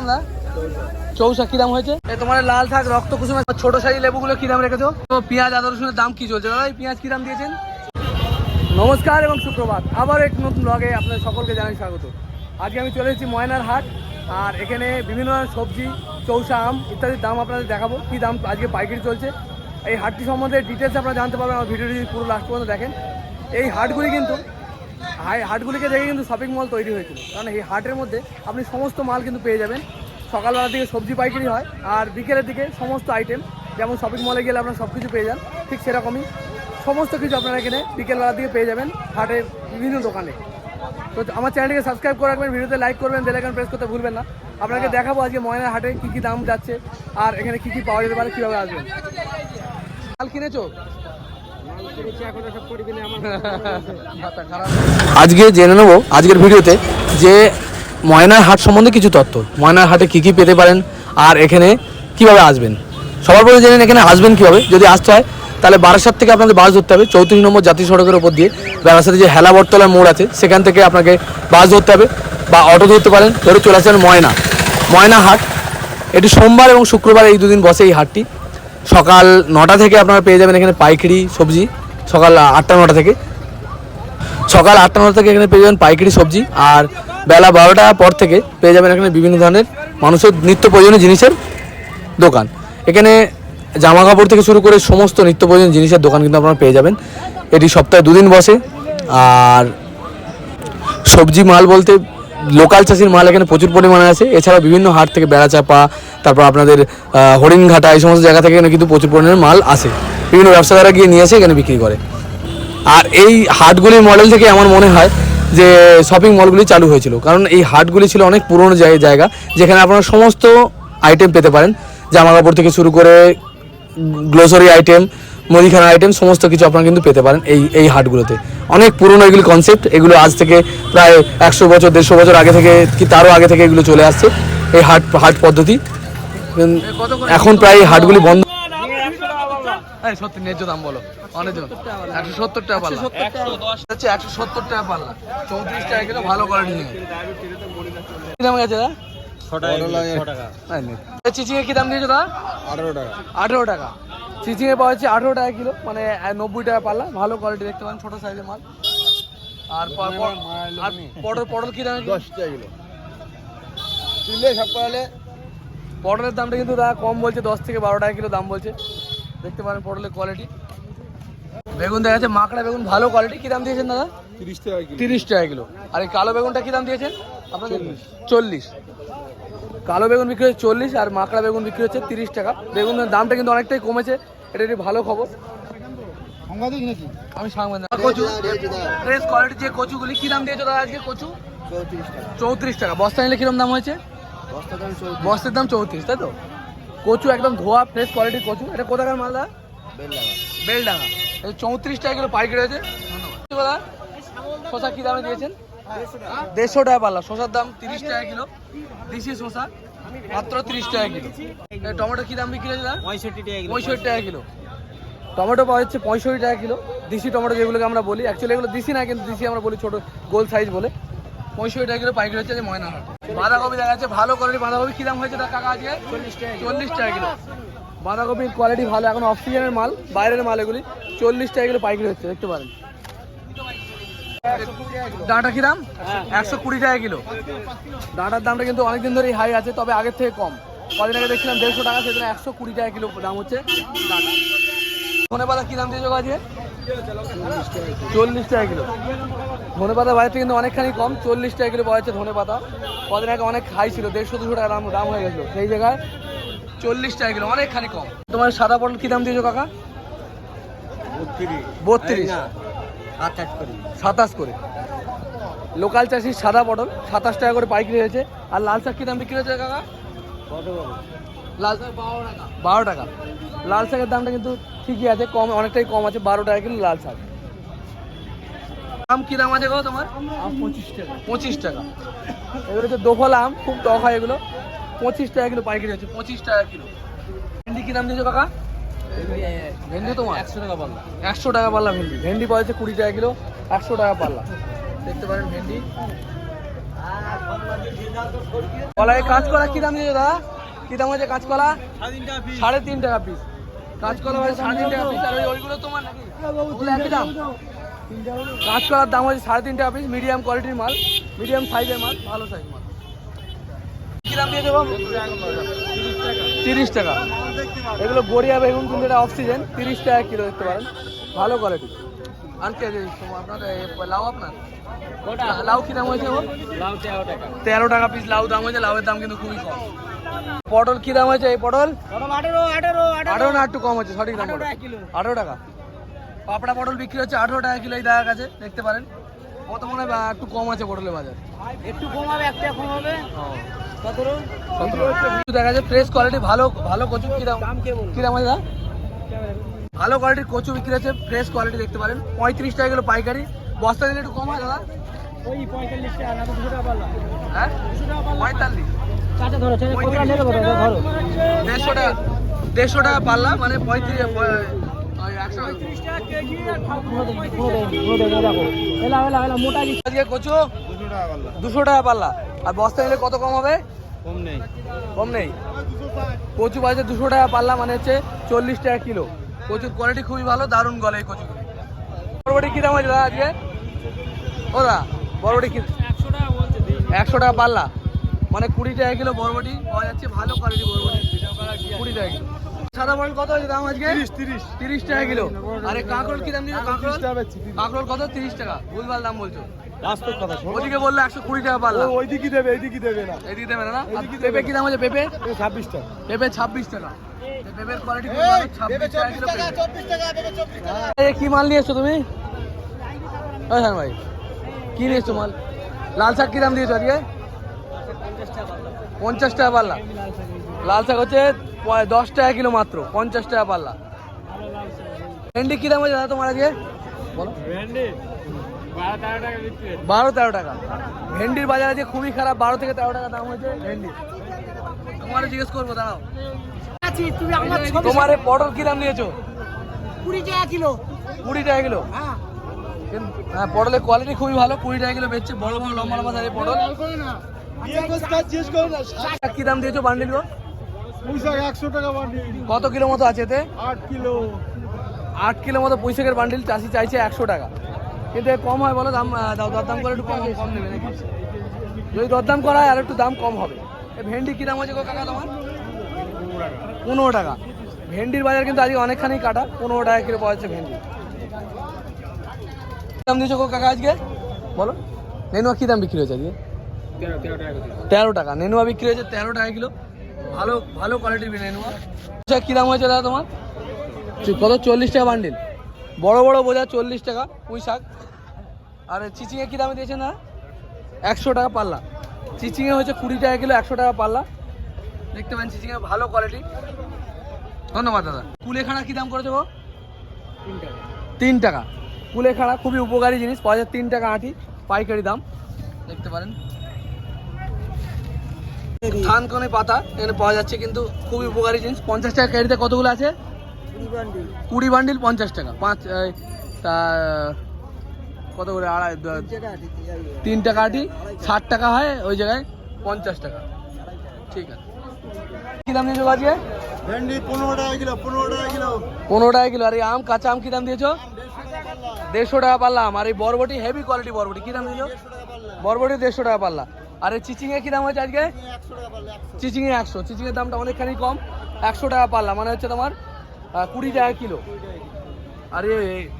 আমরা। চৌষা কি দাম হয়েছে? তোমার লাল শাক, রক্ত কুসুমের ছোট সাইজ লেবুগুলো কি দাম রেখেছো? তো পেঁয়াজ, আদা, রসুনের দাম কি চলছে? দাদা পেঁয়াজ কি দাম দিয়েছেন? নমস্কার এবং সুপ্রভাত। আবার এক নতুন ব্লগে আপনাদের সকলকে জানাই স্বাগত। আজকে আমি চলে এসেছি ময়নার হাট, আর এখানে বিভিন্ন ধরনের সবজি চৌষা আম ইত্যাদির দাম আপনাদের দেখাবো। কি দাম আজকে পাইকারি চলছে? এই হাটটি সম্বন্ধে ডিটেলস আপনারা জানতে পারবেন। আমার ভিডিওটি পুরো লাস্ট পর্যন্ত দেখেন। এই হাটগুলি কিন্তু হাটগুলিকে দেখে কিন্তু শপিং মল তৈরি হয়েছিল। কারণ এই হাটের মধ্যে আপনি সমস্ত মাল কিন্তু পেয়ে যাবেন। সকালবেলার দিকে সবজি পাইকারি হয়, আর বিকেলের দিকে সমস্ত আইটেম যেমন শপিং মলে গেলে আপনারা সব কিছু পেয়ে যান, ঠিক সেরকমই সমস্ত কিছু আপনারা এখানে বিকেলবেলার দিকে পেয়ে যাবেন হাটের বিভিন্ন দোকানে। তো আমার চ্যানেলটিকে সাবস্ক্রাইব করে রাখবেন, ভিডিওতে লাইক করবেন বেলাইকন প্রেস করতে ভুলবেন না। আপনাকে দেখাবো আজকে ময়নার হাটে কী কী দাম যাচ্ছে, আর এখানে কী কী পাওয়া যেতে পারে, কীভাবে আসবেন। মাল কিনেছো? আজকে জেনে নেব আজকের ভিডিওতে যে ময়নার হাট সম্বন্ধে কিছু তথ্য। ময়নার হাটে কী কী পেতে পারেন আর এখানে কীভাবে আসবেন? সবার প্রথমে জেনে এখানে আসবেন কীভাবে। যদি আসতে হয়, তাহলে বারাসাত থেকে আপনাদের বাস ধরতে হবে, চৌত্রিশ নম্বর জাতীয় সড়কের উপর দিয়ে। বারাসাতে যে হেলা বটতলার মোড় আছে, সেখান থেকে আপনাকে বাস ধরতে হবে বা অটো ধরতে পারেন। ধরে চলে আসবেন ময়না। ময়না হাট, এটি সোমবার এবং শুক্রবার এই দুদিন বসে এই হাটটি। সকাল নটা থেকে আপনারা পেয়ে যাবেন এখানে পাইকারি সবজি। সকাল আটটা নটা থেকে। সকাল আটটা নটা থেকে এখানে পেয়ে যাবেন পাইকারি সবজি আর বেলা বারোটার পর থেকে পেয়ে যাবেন এখানে বিভিন্ন ধরনের মানুষের নিত্য প্রয়োজনীয় জিনিসের দোকান। এখানে জামা কাপড় থেকে শুরু করে সমস্ত নিত্য প্রয়োজনীয় জিনিসের দোকান কিন্তু আপনারা পেয়ে যাবেন। এটি সপ্তাহে দুদিন বসে আর সবজি মাল বলতে লোকাল চাষির মাল এখানে প্রচুর পরিমাণে আছে। এছাড়া বিভিন্ন হাট থেকে বেড়াচাপা তারপর আপনাদের হরিণঘাটা এই সমস্ত জায়গা থেকে এখানে কিন্তু প্রচুর পরিমাণে মাল আসে। বিভিন্ন ব্যবসাদারা গিয়ে নিয়ে এসে এখানে বিক্রি করে। আর এই হাটগুলির মডেল থেকে আমার মনে হয় যে শপিং মলগুলি চালু হয়েছিল। কারণ এই হাটগুলি ছিল অনেক পুরনো জায়- জায়গা, যেখানে আপনারা সমস্ত আইটেম পেতে পারেন। জামা কাপড় থেকে শুরু করে গ্লোসারি আইটেম মুদিখানা আইটেম সমস্ত কিছু আপনারা কিন্তু পেতে পারেন এই এই হাটগুলোতে। অনেক পুরনো এগুলি কনসেপ্ট এগুলো আজ থেকে প্রায় একশো বছর, দেড়শো বছর আগে থেকে, কি তারও আগে থেকে এগুলো চলে আসছে। এই হাট হাট পদ্ধতি। এখন প্রায় হাটগুলি বন্ধ এই সত্যি ন্যায্য দাম বলো। অনেক একশো সত্তর টাকা পাল্লা। হচ্ছে একশো সত্তর টাকা পাল্লা। চৌত্রিশ টাকা কিলো ভালো কোয়ালিটি নিয়ে কি দাম গেছে দা চিচিংয়ে কি দাম দিয়েছ দা আঠারো টাকা। আঠেরো টাকা। চিচিংয়ে পাওয়া যাচ্ছে আঠেরো টাকা কিলো মানে নব্বই টাকা পাল্লা। ভালো কোয়ালিটি দেখতে পারেন ছোটো সাইজের মাল। আর প- আর পটল পটল কি দাম দশ টাকা কিলো। কিনলে সব পটলের দামটা কিন্তু দা কম বলছে দশ থেকে বারো টাকা কিলো দাম বলছে। দেখতে পারেন পটলের কোয়ালিটি বেগুন দেখা যাচ্ছে মাকড়া বেগুন ভালো কোয়ালিটি কি দাম দিয়েছেন দাদা? তিরিশ টাকা তিরিশ টাকা কিলো। আর এই কালো বেগুনটা কি দাম দিয়েছেন? আপনাদের চল্লিশ। কালো বেগুন বিক্রি হচ্ছে চল্লিশ আর মাকড়া বেগুন বিক্রি হচ্ছে তিরিশ টাকা। বেগুনের দামটা কিন্তু অনেকটাই কমেছে। এটা একটি ভালো খবর। সাংবাদিক নাকি? আমি সাংবাদিক কচু। ফ্রেশ কোয়ালিটির যে কচুগুলি কি দাম দিয়েছ দাদা আজকে কচু? চৌত্রিশ টাকা। চৌত্রিশ টাকা। বস্তা নিলে কিরম দাম হয়েছে? বস্তার দাম চৌত্রিশ তাই তো? কচু একদম ধোয়া ফ্রেশ কোয়ালিটির কচু। এটা কোথাকার মাল দাদা? বেল লাগা বেলডাঙ্গা। এই চৌত্রিশ টাকা কিলো পাইকারি আছে শশা কি দামে দিয়েছেন? দেড়শো টাকা। পাল্লা। শশার দাম তিরিশ টাকা কিলো। দেশি শশা মাত্র তিরিশ টাকা কিলো। টমেটো কি দাম বিক্রি হয়েছে পঁয়ষট্টি টাকা পঁয়ষট্টি টাকা কিলো। টমেটো পাওয়া যাচ্ছে পঁয়ষট্টি টাকা কিলো। দেশি টমেটো যেগুলোকে আমরা বলি। অ্যাকচুয়ালি এগুলো দেশি না কিন্তু দেশি আমরা বলি ছোট গোল সাইজ বলে। পঁয়ষট্টি টাকা কিলো পাইকারি হচ্ছে যে ময়না হাট বাঁধাকপি দেখা যাচ্ছে ভালো কোয়ালিটি বাঁধাকপি। কি দাম হয়েছে তার কাকা আজকে? চল্লিশ টাকা চল্লিশ টাকা কিলো। বাঁধাকপির কোয়ালিটি ভালো এখন অক্সিজেনের মাল বাইরের মাল এগুলি চল্লিশ টাকা কিলো পাইকারি হচ্ছে দেখতে পারেন। ডাঁটা কি দাম? একশো কুড়ি টাকা কিলো। ডাঁটার দামটা কিন্তু অনেকদিন ধরেই হাই আছে তবে আগের থেকে কম। কদিন আগে দেখছিলাম দেড়শো টাকা সেখানে একশো কুড়ি টাকা কিলো দাম হচ্ছে। ডাঁটা। ধনে পাতা কি দাম দিয়েছ আজকে? চল্লিশ টাকা কিলো। ধনে পাতা বাজারটা কিন্তু অনেকখানি কম চল্লিশ টাকা কিলো পাওয়া যাচ্ছে ধনে পাতা কদিন আগে অনেক হাই ছিল দেড়শো দুশো টাকা দাম দাম হয়ে গেছিল। সেই জায়গায় চল্লিশ টাকা কিলো অনেকখানি কম। তোমার সাদা পটল কি দাম দিয়েছ কাকা? বত্রিশ। সাতাশ করে। লোকাল চাষির সাদা পটল সাতাশ টাকা করে পাইকারি হয়েছে। আর লাল শাক কি দাম বিক্রি হয়েছে কাকা? লাল বারো টাকা। লাল শাকের দামটা কিন্তু ঠিকই আছে কম অনেকটাই কম আছে বারো টাকা কিলো লাল শাক। আম কি দাম আছে গো তোমার? পঁচিশ টাকা। পঁচিশ টাকা। এগুলো হচ্ছে দোফল আম খুব টক হয় এগুলো। পঁচিশ টাকা কিলো পাইকারি হচ্ছে পঁচিশ টাকা কিলো। ভেন্ডি কি দাম দিয়েছ কাকা? ভেন্ডি তোমার? একশো টাকা পাল্লা। একশো টাকা পাল্লা ভেন্ডি। ভেন্ডি পাওয়া যাচ্ছে কুড়ি টাকা কিলো একশো টাকা পাল্লা। দেখতে পারেন ভেন্ডি। কলায় কাজ করা কি দাম দিয়েছ দাদা? কি দাম আছে কাজ কলা সাড়ে তিন টাকা পিস কাজ কলা মানে সাড়ে তিন টাকা পিস আর ওইগুলো তোমার নাকি? একই দাম? কাজ দাম হচ্ছে সাড়ে তিন টাকা পিস মিডিয়াম কোয়ালিটির মাল। মিডিয়াম সাইজের মাল ভালো সাইজ মাল। কি দাম দিয়ে দেবো? তিরিশ টাকা। এগুলো গড়িয়া বেগুন কিন্তু এটা অফ সিজন তিরিশ টাকা কিলো দেখতে পারেন। ভালো কোয়ালিটি আর আপনার লাউ আপনার? লাউ কি দাম হয়েছে তেরো টাকা। পিস লাউ দাম হয়েছে লাউয়ের দাম কিন্তু খুবই কম। পটল কি দাম হয়েছে এই পটল? আঠারো না একটু কম হচ্ছে সঠিক দাম আঠারো টাকা পাপড়া পটল বিক্রি হচ্ছে আঠারো টাকা কিলো এই দাদার কাছে দেখতে পারেন। কত মনে হয় একটু কম আছে পটলের বাজার। একটু কমাবে সতেরো। সতেরো। দেখা যাচ্ছে ফ্রেশ কোয়ালিটি ভালো ভালো কচু কি দাম? কি দাম আছে ভালো কোয়ালিটির কচু বিক্রি হচ্ছে ফ্রেশ কোয়ালিটি দেখতে পারেন পঁয়ত্রিশ টাকা গেলো পাইকারি বস্তা দিলে একটু কম হয় দাদা ওই পঁয়তাল্লিশ টাকা দুশো টাকা পারলাম হ্যাঁ দেড়শো টাকা দেড়শো টাকা পাল্লা মানে পঁয়ত্রিশ দুশো টাকা পাল্লা আর বস্তা নিলে কত কম হবে কম নেই কম নেই কচু বাজে দুশো টাকা পাল্লা মানে হচ্ছে চল্লিশ টাকা কিলো কচুর কোয়ালিটি খুবই ভালো দারুণ গলে এই কচু। বরবটি কী দাম আছে দাদা আজকে? ও দা বরবটি কি? একশো টাকা পাল্লা। মানে কুড়ি টাকা কিলো বরবটি পাওয়া যাচ্ছে ভালো কোয়ালিটি বরবটি। কুড়ি টাকা কিলো। সাদা বরবটি কত আছে দাম আজকে? তিরিশ তিরিশ। টাকা কিলো। আরে কাঁকরোল কি দাম কাঁকরোল কত? তিরিশ টাকা। ভুলভাল দাম বলছো। বাস্তব কথা ওদিকে বলল একশো কুড়ি টাকা পাল্লা ওইদিকে দেবে এইদিকে দেবে না। এদিকে দেবে না পেঁপে কি দাম আছে পেঁপে? ছাব্বিশ টাকা। পেঁপে ছাব্বিশ টাকা। পেঁপের কোয়ালিটি ছাব্বিশ টাকা কিলো পেঁপে। এই কি মাল নিয়ে এসছো তুমি? ওই হ্যাঁ ভাই কি নিয়ে এসছো মাল? লাল শাক কি দাম দিয়েছ আজকে? পঞ্চাশ টাকা পাল্লা লাল শাক হচ্ছে দশ টাকা কিলো মাত্র পঞ্চাশ টাকা পাল্লা ভেন্ডি কি দাম আছে দাদা তোমার আজকে? বলো। বারো তেরো টাকা। ভেন্ডির বাজার আছে খুবই খারাপ বারো থেকে তেরো টাকা দাম হয়েছে ভেন্ডি। তোমার জিজ্ঞেস করব দাঁড়াও। তুমি আমার তোমার পটল কি দাম নিয়েছো কুড়ি টাকা কিলো। কুড়ি টাকা কিলো? হ্যাঁ। হ্যাঁ পটলের কোয়ালিটি খুবই ভালো কুড়ি টাকা কিলো বেচছে বড় বড় লম্বা লম্বা সাইজের পটল। কি দাম দিয়েছ বান্ডিল গো? একশো টাকা বান্ডিল। কত কিলো মতো আছে এতে? আট কিলো। আট কিলো মতো পুঁইশাকের বান্ডিল চাষি চাইছে একশো টাকা। কিন্তু কম হয় বলো, দাম দরদাম করে একটু কম কম নেবে নাকি? যদি দরদাম করা হয়, আর একটু দাম কম হবে। ভেন্ডি কী দাম আছে গো কাকা তোমার? পনেরো টাকা। ভেন্ডির বাজার কিন্তু আজকে অনেকখানি কাটা, পনেরো টাকা কিলো পাওয়া যাচ্ছে ভেন্ডি দাম দিয়েছ কাকা আজকে? বলো। নেনুয়া কী দাম বিক্রি হয়েছে আজকে? তেরো টাকা। নেনুয়া বিক্রি হয়েছে তেরো টাকা কিলো। ভালো ভালো কোয়ালিটির নেনুয়া। আচ্ছা কী দাম হয়েছে দাদা তোমার? কত? চল্লিশ টাকা বান্ডিল বড় বড় বোঝা, চল্লিশ টাকা, পুঁই শাক। আর চিচিংয়ে কী দামে দিয়েছে না একশো টাকা পাল্লা। চিচিংয়ে হচ্ছে কুড়ি টাকা কিলো, একশো টাকা পাল্লা। দেখতে পাচ্ছেন, চিচিংয়ে ভালো কোয়ালিটি ধন্যবাদ, দাদা। কুলেখাড়া কী দাম করেছে গো? তিন টাকা। কুলেখাড়া খুবই উপকারী জিনিস, পাওয়া যায় তিন টাকা আঁটি, পাইকারি দাম। দেখতে পারেন। থানকনে পাতা, এখানে পাওয়া যাচ্ছে কিন্তু খুবই উপকারী জিনিস। পঞ্চাশ টাকা ক্যারিতে কতগুলো আছে? কুড়ি বান্ডিল পঞ্চাশ টাকা। পাঁচ তা কত করে? আড়াই তিন টাকা আটি ষাট টাকা হয় ওই জায়গায় পঞ্চাশ টাকা। ঠিক আছে। কী দাম আজকে? ভেন্ডি পনেরো টাকা কিলো পনেরো টাকা কিলো। পনেরো টাকা কিলো। আর এই আম কাঁচা আম কী দাম দিয়েছ? দেড়শো টাকা আর এই বরবটি হেভি কোয়ালিটি বরবটি কী দাম দিয়েছ? বরবটি দেড়শো টাকা পাল্লা। আর এই চিচিংয়ে কী দাম হয়েছে আজকে? চিচিংয়ে একশো। চিচিংয়ের দামটা অনেকখানি কম। একশো টাকা পাল্লা। মানে হচ্ছে তোমার কুড়ি টাকা কিলো। আরে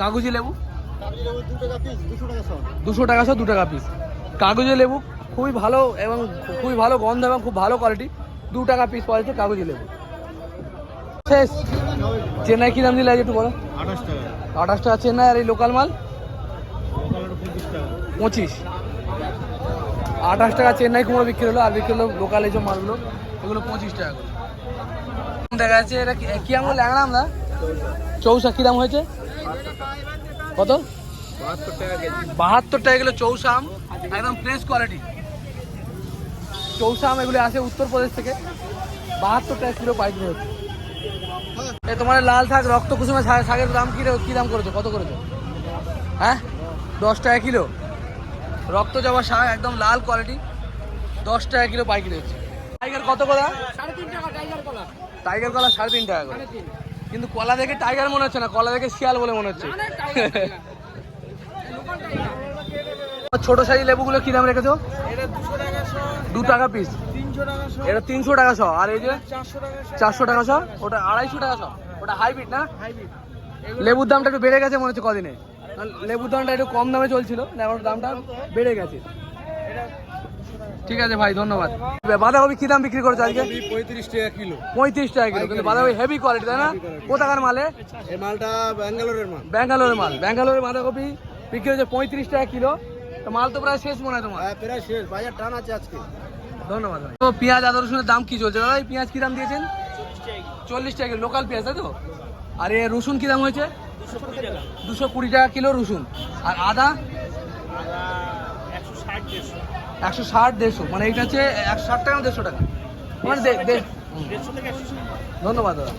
কাগজি লেবু? দু টাকা পিস দুশো টাকা সব দু টাকা পিস কাগজি লেবু খুবই ভালো এবং খুবই ভালো গন্ধ এবং খুব ভালো কোয়ালিটি দু টাকা পিস পাওয়া যাচ্ছে কাগজি লেবু। শেষ। চেন্নাই কী দাম দিলে আজ একটু বলো? আঠাশ টাকা। আঠাশ টাকা চেন্নাই আর এই লোকাল মাল? পঁচিশ। পঁচিশ আঠাশ টাকা চেন্নাই কুমড়ো বিক্রি হলো আর বিক্রি হলো লোকাল এইসব মালগুলো। এগুলো পঁচিশ টাকা করে। দেখা যাচ্ছে, এটা কি- কি আম ল্যাংড়া আমরা চৌসা কী দাম হয়েছে? কত? বাহাত্তর টাকা কিলো আম, একদম ফ্রেশ কোয়ালিটি চৌসা আম এগুলো আসে উত্তরপ্রদেশ থেকে। বাহাত্তর টাকা কিলো পাইকারি হচ্ছে। তোমার লাল শাক, রক্ত কুসুমে শাকের দাম কি কি দাম করেছ? কত করেছ? হ্যাঁ? দশ টাকা কিলো। রক্ত জবা শাক, একদম লাল কোয়ালিটি দশ টাকা কিলো পাইকারি হচ্ছে। টাইগার কত করে সাড়ে তিন টাকা টাইগার কলা। টাইগার কলা সাড়ে তিন টাকা করে কিন্তু কলা দেখে টাইগার মনে হচ্ছে না কলা দেখে শিয়াল বলে মনে হচ্ছে। ছোট সাইজ লেবুগুলো কি দাম রেখেছো? দুশো টাকা শো। দু টাকা পিস তিনশো টাকা শো। এটা তিনশো টাকা শ। আর এই যে চারশো টাকা শ। ওটা আড়াইশো টাকা শ। ওটা হাইব্রিড না? লেবুর দামটা একটু বেড়ে গেছে মনে হচ্ছে কদিনে। লেবুর দামটা একটু কম দামে চলছিল এখন দামটা বেড়ে গেছে। ঠিক আছে ভাই ধন্যবাদ। বাঁধাকপি কি দাম বিক্রি করেছ আজকে? পঁয়ত্রিশ টাকা কিলো। পঁয়ত্রিশ টাকা কিলো কিন্তু বাঁধাকপি হেভি কোয়ালিটি তাই না? কোথাকার মালে এই মালটা ব্যাঙ্গালোরের মাল। ব্যাঙ্গালোরের মাল ব্যাঙ্গালোরের বাঁধাকপি বিক্রি হচ্ছে পঁয়ত্রিশ টাকা কিলো। তো মাল তো প্রায় শেষ মনে হয় তোমার? হ্যাঁ প্রায় শেষ বাজার টান আছে আজকে। ধন্যবাদ ভাই। তো পেঁয়াজ আদা রসুনের দাম কি চলছে? দাদা এই পেঁয়াজ কি দাম দিয়েছেন? চল্লিশ টাকা কিলো লোকাল পেঁয়াজ তাই তো? আর এ রসুন কি দাম হয়েছে? দুশো কুড়ি টাকা কিলো রসুন। আর আদা? একশো ষাট দেড়শো মানে এইটা হচ্ছে একশো ষাট টাকা দেড়শো টাকা? মানে। ধন্যবাদ দাদা।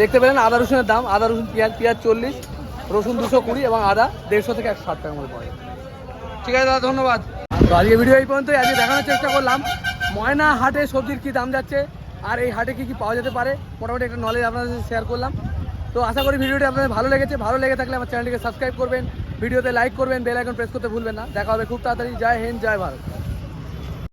দেখতে পেলেন আদা রসুনের দাম, আদা রসুন, পেঁয়াজ পেঁয়াজ চল্লিশ, রসুন দুশো কুড়ি এবং আদা দেড়শো থেকে একশো ষাট টাকার মধ্যে যায়। ঠিক আছে দাদা, ধন্যবাদ। তো আজকে ভিডিও এই পর্যন্তই, আজকে দেখানোর চেষ্টা করলাম। ময়না হাটে সবজির কী দাম যাচ্ছে, আর এই হাটে কী কী পাওয়া যেতে পারে, মোটামুটি একটা নলেজ আপনাদের শেয়ার করলাম। তো আশা করি ভিডিওটি আপনাদের ভালো লেগেছে, ভালো লেগে থাকলে আমার চ্যানেলটিকে সাবস্ক্রাইব করবেন, ভিডিওতে লাইক করবেন বেল আইকন প্রেস করতে ভুলবেন না। দেখা হবে খুব তাড়াতাড়ি, জয় হিন্দ, জয় ভারত।